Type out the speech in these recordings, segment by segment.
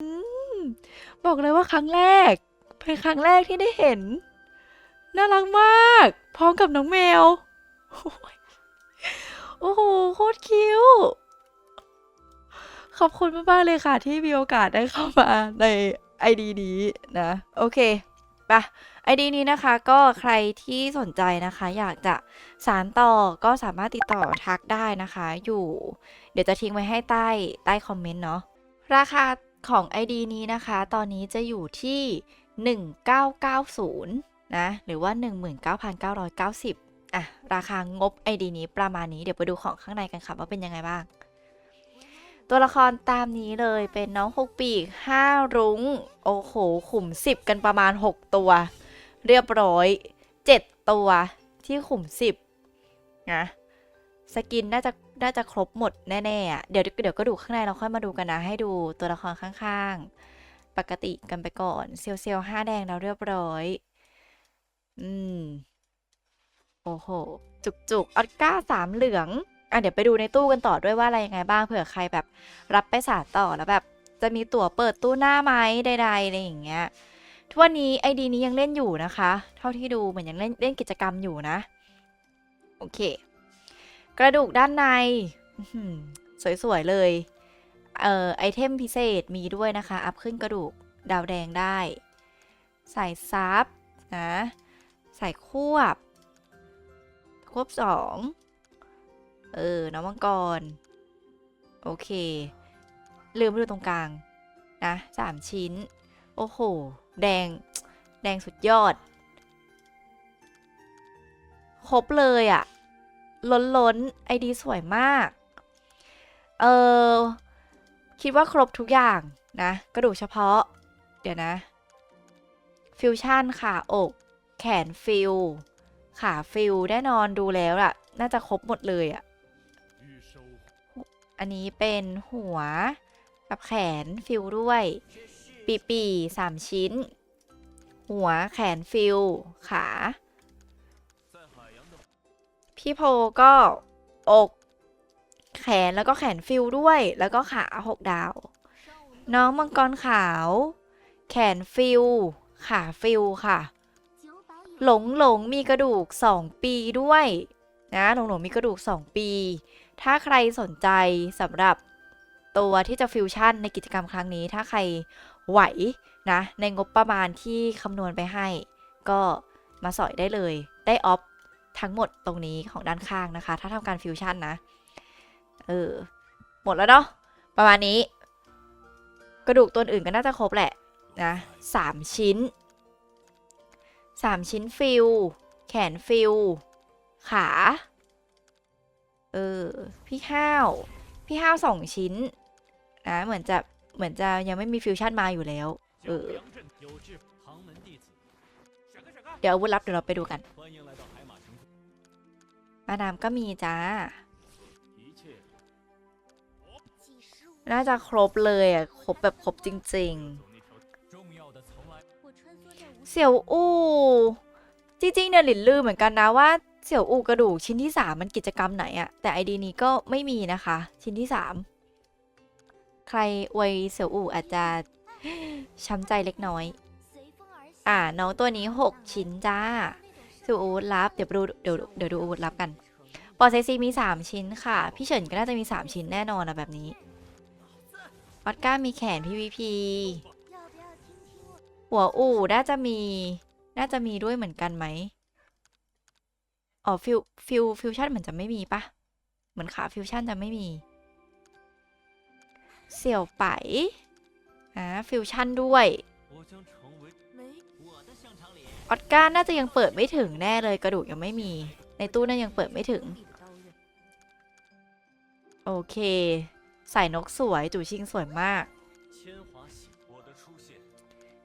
อืมบอกเลยว่าครั้งแรกเป็นครั้งแรกที่ได้เห็น น่ารักมาก พร้อมกับน้องแมว โอ้ยโอ้โหโคตรคิ้ว ขอบคุณมากๆเลยค่ะ ที่มีโอกาสได้เข้ามาในไอดีนี้นะ โอเคปะไอดีนี้นะคะก็ใครที่สนใจนะคะ อยากจะสารต่อก็สามารถติดต่อทักได้นะคะ อยู่ เดี๋ยวจะทิ้งไว้ให้ใต้ใต้คอมเมนต์เนาะราคา ของ ID นี้นะคะ ตอนนี้จะอยู่ที่ 1990 นะ หรือว่า 19,990 อะ ราคางบ ID นี้ประมาณนี้ เดี๋ยวไปดูของข้างในกันค่ะ ว่าเป็นยังไงบ้าง ตัวละครตามนี้เลยเป็นน้องหกปีกห้ารุง้ง โอ้โห ขุม 10 กันประมาณ 6 ตัว เรียบร้อย 7 ตัวที่ขุม 10 นะ สกินน่าจะ น่าจะครบหมดแน่ๆอะเดี๋ยวเดี๋ยวก็ดูข้างในเราค่อยมาดูกันนะ ให้ดูตัวละครข้างๆ ปกติกันไปก่อนเซียวเซียวห้าแดงแล้วเรียบร้อย อืม โอ้โห จุกจุกออสการ์สามเหลืองอะเดี๋ยวไปดูในตู้กันต่อด้วยว่าอะไรยังไงบ้างเผื่อใครแบบ รับไปสานต่อแล้วแบบ จะมีตั๋วเปิดตู้หน้าไหมใดๆอะไรอย่างเงี้ยทุกวันนี้ไอดีนี้ยังเล่นอยู่นะคะ เท่าที่ดูเหมือนยังเล่นเล่นกิจกรรมอยู่นะ โอเค กระดูกด้านใน สวยๆเลย เอ่อ ไอเทมพิเศษมีด้วยนะคะ อัพขึ้นกระดูกดาวแดงได้ ใส่ซับนะ ใส่ควบ ควบสองเออ น้องมังกร โอเค ลืมไปดูตรงกลาง นะสามชิ้น โอ้โห แดง แดงสุดยอด ครบเลยอะ ล้นล้นไอดีสวยมาก เออคิดว่าครบทุกอย่างนะกระดูกเฉพาะ เดี๋ยวนะ ฟิวชั่นขาอกแขนฟิลขาฟิลแน่นอนดูแล้วล่ะ น่าจะครบหมดเลยอะ่ะ อันนี้เป็นหัวกับแขนฟิลด้วย ปีปีสามชิ้น หัวแขนฟิลขา พี่โพก็อกแขนแล้วก็แขนฟิลด้วย แล้วก็ขาหกดาว น้องมังกรขาว แขนฟิลขาฟิลค่ะ หลงหลงมีกระดูก 2 ปีด้วยนะหลงหลงมีกระดูก 2 ปี ถ้าใครสนใจสำหรับตัวที่จะฟิวชั่นในกิจกรรมครั้งนี้ ถ้าใครไหวนะในงบประมาณที่คำนวณไปให้ ก็มาสอยได้เลย ได้ออฟ ทั้งหมดตรงนี้ของด้านข้างนะคะ ถ้าทำการฟิวชั่นนะ เออ หมดแล้วเนาะ ประมาณนี้ กระดูกตัวอื่นก็น่าจะครบแหละนะสามชิ้นสามชิ้นฟิลแขนฟิลขา เออ พี่ห้าว พี่ห้าวสองชิ้น นะ เหมือนจะ เหมือนจะยังไม่มีฟิวชั่นมาอยู่แล้ว เออ เดี๋ยวอาวุธลับเดี๋ยวเราไปดูกัน มาดามก็มีจ้า น่าจะครบเลยอะ ครบแบบครบจริง ๆ เสี่ยวอู่จริง ๆ เนี่ยหลินลืมเหมือนกันนะว่าเสี่ยวอู่กระดูกชิ้นที่ 3 มันกิจกรรมไหนอะแต่ไอดีนี้ก็ไม่มีนะคะ ชิ้นที่ 3 ใครอวยเสี่ยวอู่อาจจะช้ำใจเล็กน้อย อ่าน้องตัวนี้ 6 ชิ้นจ้า เสี่ยวอู่รับ เดี๋ยวดูเดี๋ยวเดี๋ยวดูอาวุธลับกันปอเซซีมี 3 ชิ้นค่ะ พี่เฉินก็น่าจะมี 3 ชิ้นแน่นอนอะแบบนี้ออสการ์มีแขน PVP หัวอู่น่าจะมี น่าจะมีด้วยเหมือนกันไหมอ๋อฟิวฟิวฟิวชั่นเหมือนจะไม่มีปะเหมือนขาฟิวชั่นจะไม่มี เสี่ยวไปอ่าฟิวชั่นด้วย ออสการ์น่าจะยังเปิดไม่ถึงแน่เลยกระดูกยังไม่มี ในตู้น่ายังเปิดไม่ถึง โอเค ใส่นกสวยจู่ชิงสวยมาก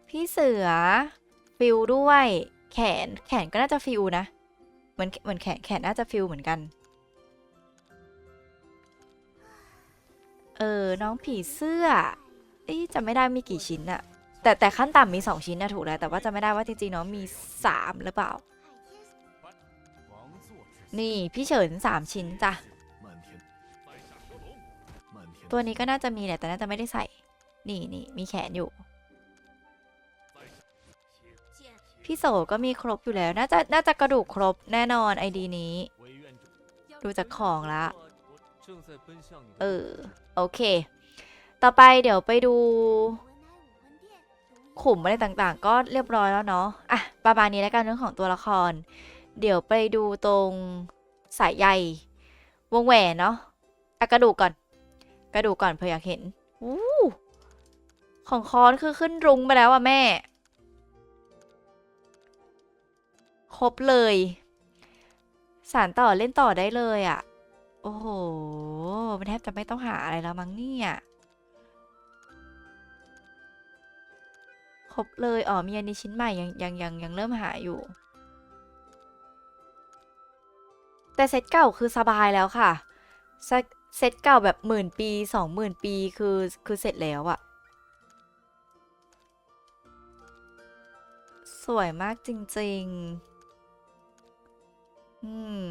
พี่เสือ ฟิลด้วย แขนแขนก็น่าจะฟิลนะเหมือนเหมือนแขนแขนน่าจะฟิลเหมือนกัน เออ น้องผีเสื้อ เอ๊ะจะไม่ได้มีกี่ชิ้นอะ แต่แต่ขั้นต่ำมีสองชิ้นนะถูกแล้ว แต่ว่าจะไม่ได้ว่าจริงๆน้องมีสามหรือเปล่า นี่พี่เฉินสามชิ้นจ้ะ ตัวนี้ก็น่าจะมีแหละแต่น่าจะไม่ได้ใส่ นี่นี่มีแขนอยู่ พี่โสก็มีครบอยู่แล้ว น่าจะน่าจะกระดูกครบแน่นอนไอดีนี้ ดูจากของละเออ โอเค ต่อไปเดี๋ยวไปดู ขุมอะไรต่างๆ ก็เรียบร้อยแล้วเนาะอะประมาณนี้แล้วกันเรื่องของตัวละคร เดี๋ยวไปดูตรงสายใยวงแหวนเนาะอะกระดูกก่อน กระดูกก่อนเผื่ออยากเห็นอู้ของคอนคือขึ้นรุ้งไปแล้วอะแม่ ครบเลย สารต่อเล่นต่อได้เลยอะโอ้โห มันแทบจะไม่ต้องหาอะไรแล้วมั้งเนี่ย ครบเลย อ๋อ มีอันนี้ชิ้นใหม่ยังยังยังยังเริ่มหาอยู่ แต่เซตเก่าคือสบายแล้วค่ะ เซตเก่าแบบหมื่นปีสองหมื่นปีคือคือเสร็จแล้วอะสวยมากจริง ๆ อืม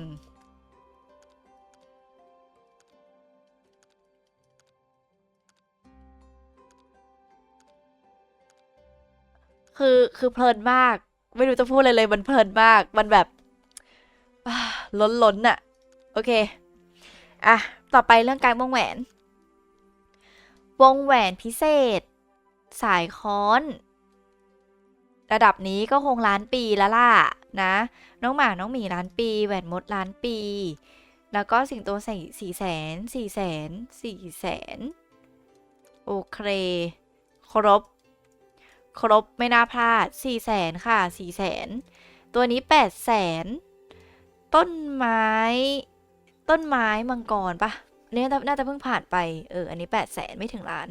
คือคือเพลินมาก ไม่รู้จะพูดอะไรเลยมันเพลินมาก มันแบบล้นล้นอะโอเค อะ ต่อไปเรื่องการวงแหวน วงแหวนพิเศษ สายค้อน ระดับนี้ก็คงล้านปีแล้วล่ะนะ น้องหมา น้องหมีล้านปี แหวนมดล้านปี แล้วก็สิงโตใส่สี่แสนสี่แสนสี่แสนโอเค ครบ ครบไม่น่าพลาดสี่แสนค่ะสี่แสนตัวนี้แปดแสนต้นไม้ ต้นไม้มังกรปะอันนี้น่าน่าจะเพิ่งผ่านไป เออ อันนี้แปดแสนไม่ถึงล้าน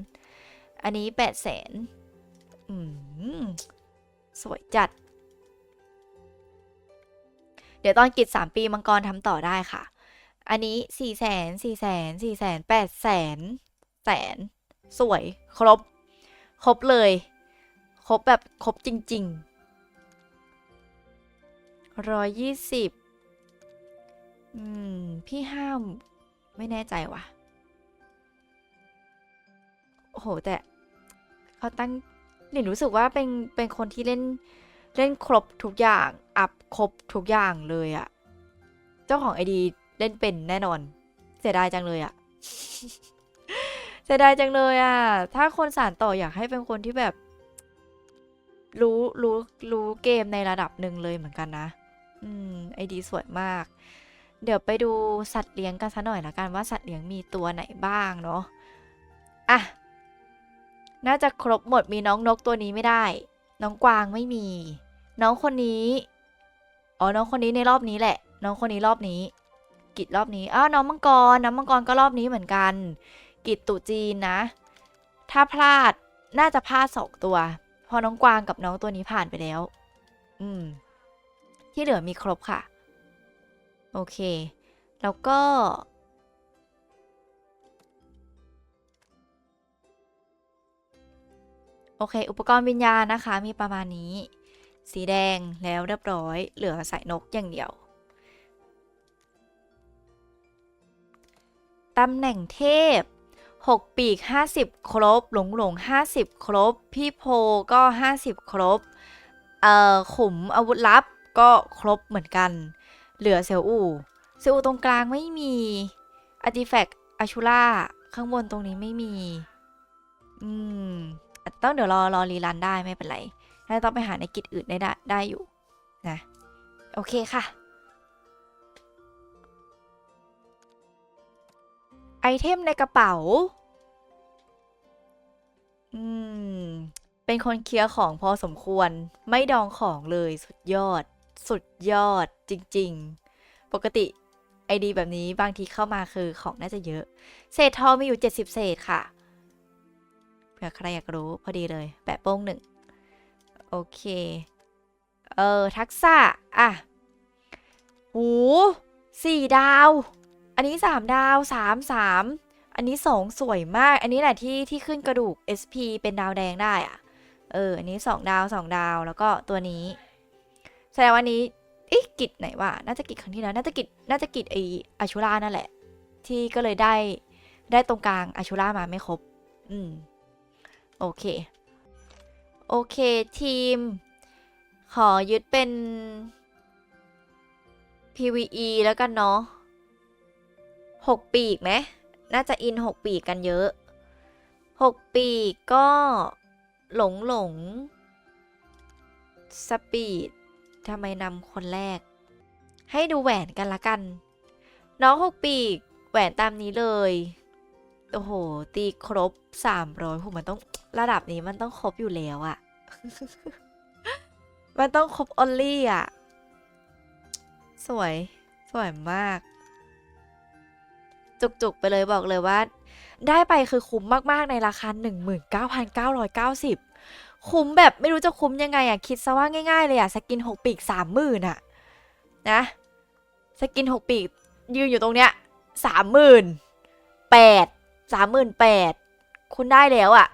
อันนี้แปดแสนอืม สวยจัด เดี๋ยวตอนกิจสามปีมังกรทำต่อได้ค่ะ อันนี้สี่แสนสี่แสนสี่แสนแปดแสนแสน สวย ครบ ครบเลย รบแบบครบจริง ๆร้อยยี่สิบอืม พี่ห้ามไม่แน่ใจว่ะ โอ้โห แต่เขาตั้งหลิรู้สึกว่าเป็น เป็นคนที่เล่น เล่นครบทุกอย่าง อัพครบทุกอย่างเลยอะเจ้าของไอดีเล่นเป็นแน่นอน เสียดายจังเลยอะเสียดายจังเลยอะถ้าคนสานต่ออยากให้เป็นคนที่แบบ รู้รู้รู้เกมในระดับหนึ่งเลยเหมือนกันนะ อืมไอดีสวยมาก เดี๋ยวไปดูสัตว์เลี้ยงกันซะหน่อยละกันว่าสัตว์เลี้ยงมีตัวไหนบ้างเนาะอะน่าจะครบหมดมีน้องนกตัวนี้ไม่ได้ น้องกวางไม่มี น้องคนนี้ อ๋อ น้องคนนี้ในรอบนี้แหละ น้องคนนี้รอบนี้ กิจรอบนี้อ้าวน้องมังกร น้องมังกรก็รอบนี้เหมือนกัน กิจตุจีนนะ ถ้าพลาดน่าจะพลาดสองตัว พอน้องกวางกับน้องตัวนี้ผ่านไปแล้ว อืม ที่เหลือมีครบค่ะ โอเค แล้วก็ โอเค อุปกรณ์วิญญาณนะคะ มีประมาณนี้ สีแดงแล้วเรียบร้อย เหลือสายนกอย่างเดียว ตำแหน่งเทพ 6 ปีก 50 ครบ หลงหลง 50 ครบ พี่โพก็ 50 ครบ เอ่อขุมอาวุธลับก็ครบเหมือนกัน เหลือเซลอูเซลอูตรงกลางไม่มีอาร์ติแฟกต์อาชูล่าข้างบนตรงนี้ไม่มี อืม ต้องเดี๋ยวรอรอรีรันได้ไม่เป็นไรถ้าต้องไปหาในกิจอื่นได้ได้ได้อยู่นะ โอเคค่ะ ไอเทมในกระเป๋า อืม เป็นคนเคลียร์ของพอสมควร ไม่ดองของเลยสุดยอด สุดยอดจริง ๆ ปกติไอดีแบบนี้บางทีเข้ามาคือของน่าจะเยอะ เศษทองมีอยู่ 70 เศษค่ะเผื่อใครอยากรู้พอดีเลย แปะโป้งหนึ่ง โอเค เออ ทักษะ อะ หู สี่ดาว อันนี้สามดาวสามสามอันนี้สองสวยมาก อันนี้แหละที่ที่ขึ้นกระดูก SP เป็นดาวแดงได้อะเออ อันนี้สองดาวสองดาว แล้วก็ตัวนี้ แสดงว่านี้อ๊ะกิจไหนวะ น่าจะกิจครั้งที่แล้ว น่าจะกิจ น่าจะกิจไออาชูรานั่นแหละ ที่ก็เลยได้ ได้ตรงกลางอาชูรามาไม่ครบ อืม โอเค โอเค ทีม ขอยึดเป็น PVE แล้วกันเนาะ หกปีกไหมน่าจะอินหกปีกกันเยอะหกปีกก็หลงหลงสปีดทำไมนำคนแรก ให้ดูแหวนกันละกัน น้องหกปีกแหวนตามนี้เลย โอ้โห ตีครบสามร้อยโหมันต้องระดับนี้มันต้องครบอยู่แล้วอะมันต้องครบออลลี่อะสวย สวยมาก จุกๆ ไปเลยบอกเลยว่า ได้ไปคือคุ้มมากๆในราคา 19,990 คุ้มแบบไม่รู้จะคุ้มยังไงอะคิดซะว่าง่ายๆเลยอะสกิน 6 ปีก 30,000อะนะ สกิน 6 ปีก ยืนอยู่ตรงเนี้ย30,000 8 38,000 คุณได้แล้วอะ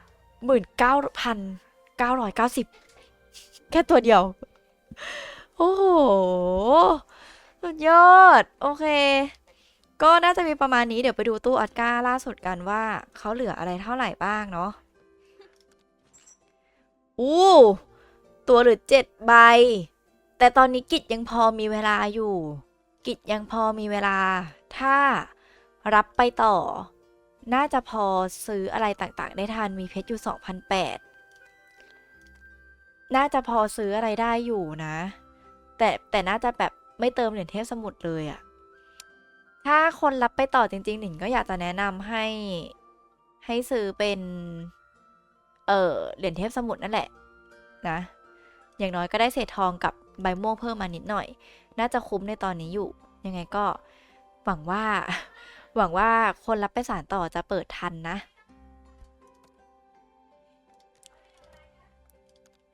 19,990 แค่ตัวเดียว โอ้โห สุดยอด โอเค ก็น่าจะมีประมาณนี้เดี๋ยวไปดูตู้ออสการ์ล่าสุดกันว่าเขาเหลืออะไรเท่าไหร่บ้างเนาะอู้ตัวเหลือเจ็ดใบ แต่ตอนนี้กิจยังพอมีเวลาอยู่ กิจยังพอมีเวลา ถ้ารับไปต่อ น่าจะพอซื้ออะไรต่างๆ ได้ทันมีเพชรอยู่ 2,008 น่าจะพอซื้ออะไรได้อยู่นะ แต่แต่น่าจะแบบไม่เติมเหรียญเทพสมุทรเลยอะ ถ้าคนรับไปต่อจริงๆหนิงก็อยากจะแนะนำให้ ให้ซื้อเป็น เออเหรียญเทพสมุทรนั่นแหละ นะ อย่างน้อยก็ได้เศษทองกับใบม่วงเพิ่มมานิดหน่อย น่าจะคุ้มในตอนนี้อยู่ ยังไงก็หวังว่า หวังว่าคนรับไปสารต่อจะเปิดทันนะ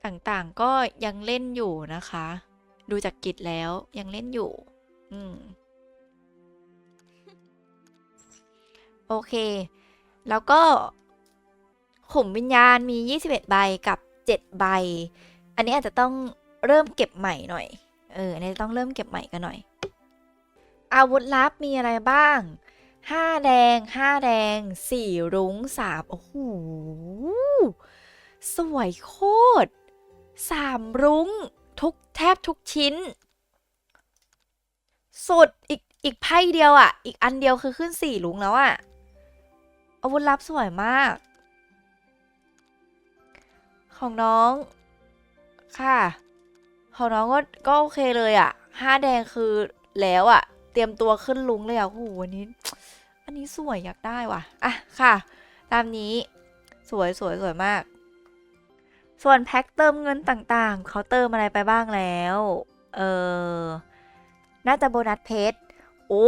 ต่างๆ ก็ยังเล่นอยู่นะคะ ดูจากกิจแล้วยังเล่นอยู่ อืม โอเค แล้วก็ขุมวิญญาณมี 21 ใบกับ 7 ใบ อันนี้อาจจะต้องเริ่มเก็บใหม่หน่อย เอออันนี้ต้องเริ่มเก็บใหม่กันหน่อย อาวุธลับมีอะไรบ้าง 5 แดง 5 แดง 4 รุ้ง3โอ้โห สวยโคตร 3 รุ้ง ทุกแทบทุกชิ้น สุด อีกอีกไพ่เดียวอะ่ะ อีกอันเดียวคือขึ้น 4 รุ้งแล้วอะ่ะ อาวุธลับสวยมาก ของน้องค่ะ ของน้องก็ก็โอเคเลยอะ่ะห้าแดงคือแล้วอะ่ะ เตรียมตัวขึ้นลุงเลยอะ่ะโอ้โหวันนี้ อันนี้สวยอยากได้ว่ะอะค่ะ ตามนี้สวยสวยสวยมาก ส่วนแพ็คเติมเงินต่างๆ เขาเติมอะไรไปบ้างแล้ว เออน่าจะโบนัสเพชรโอ้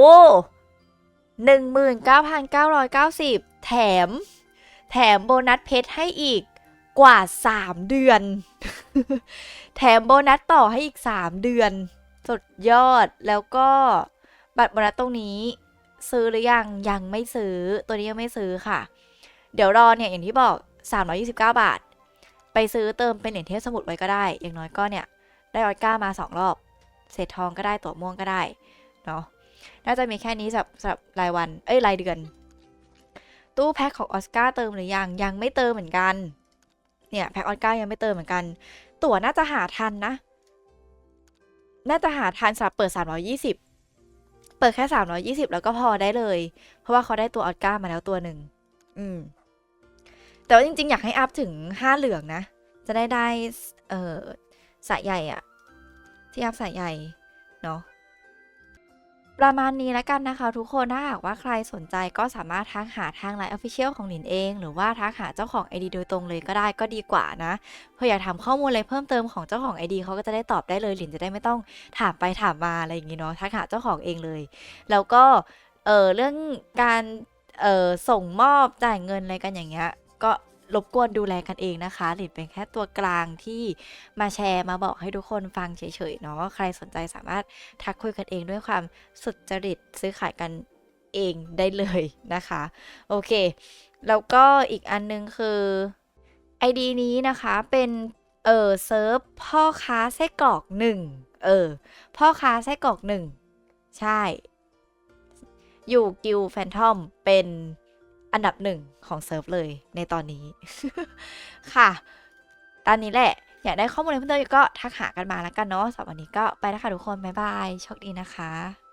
หนึ่งหมื่นเก้าพันเก้าร้อยเก้าสิบ แถม แถมโบนัสเพชรให้อีกกว่าสามเดือน แถมโบนัสต่อให้อีกสามเดือน สุดยอดแล้วก็บัตรโบนัสตรงนี้ซื้อหรือยังยังไม่ซื้อตัวนี้ยังไม่ซื้อค่ะ เดี๋ยวรอเนี่ยอย่างที่บอก 329 บาท ไปซื้อเติมเป็นเหรียญเทพสมุดไว้ก็ได้ อย่างน้อยก็เนี่ยได้ออสการ์มา 2 รอบ เศษทองก็ได้ตัวม่วงก็ได้เนาะน่าจะมีแค่นี้สำหรับสำหรับรายวันเอ้ยรายเดือน ตู้แพ็คของออสการ์เติมหรือยังยังไม่เติมเหมือนกัน เนี่ยแพ็คออสการ์ยังไม่เติมเหมือนกัน ตั๋วน่าจะหาทันนะ น่าจะหาทันสำหรับเปิด 320 เปิดแค่ 320 แล้วก็พอได้เลย เพราะว่าเขาได้ตัวออสการ์มาแล้วตัวหนึ่งอืม แต่ว่าจริง ๆ อยากให้อัพถึง 5 เหลืองนะ จะได้ได้ เออสายใหญ่อะที่อัพสายใหญ่เนาะ ประมาณนี้แล้วกันนะคะทุกคนถ้าหากว่าใครสนใจก็สามารถทักหาทางไลน์ Official ของหลินเอง หรือว่าทักหาเจ้าของ ID โดยตรงเลยก็ได้ก็ดีกว่านะเพื่ออยากถามข้อมูลอะไรเพิ่มเติมของเจ้าของ ID เขาก็จะได้ตอบได้เลยหลินจะได้ไม่ต้องถามไปถามมาอะไรอย่างงี้เนาะทักหาเจ้าของเองเลย แล้วก็เออเรื่องการเออส่งมอบจ่ายเงินอะไรกันอย่างเงี้ยก็ รบกวนดูแลกันเองนะคะหลินเป็นแค่ตัวกลางที่มาแชร์มาบอกให้ทุกคนฟังเฉยๆเนาะใครสนใจสามารถทักคุยกันเองด้วยความสุจริตซื้อขายกันเองได้เลยนะคะ โอเค แล้วก็อีกอันนึงคือ ID นี้นะคะเป็นเออเซิร์ฟพ่อค้าไส้กรอกหนึ่งเออพ่อค้าไส้กรอกหนึ่งใช่ อยู่กิลแฟนทอมเป็น อันดับหนึ่งของเซิร์ฟเลยในตอนนี้ ค่ะ ตอนนี้แหละ อยากได้ข้อมูลเพิ่มเติมก็ทักหากันมาแล้วกันเนาะสำหรับวันนี้ก็ไปแล้วค่ะทุกคน บ๊ายบาย โชคดีนะคะ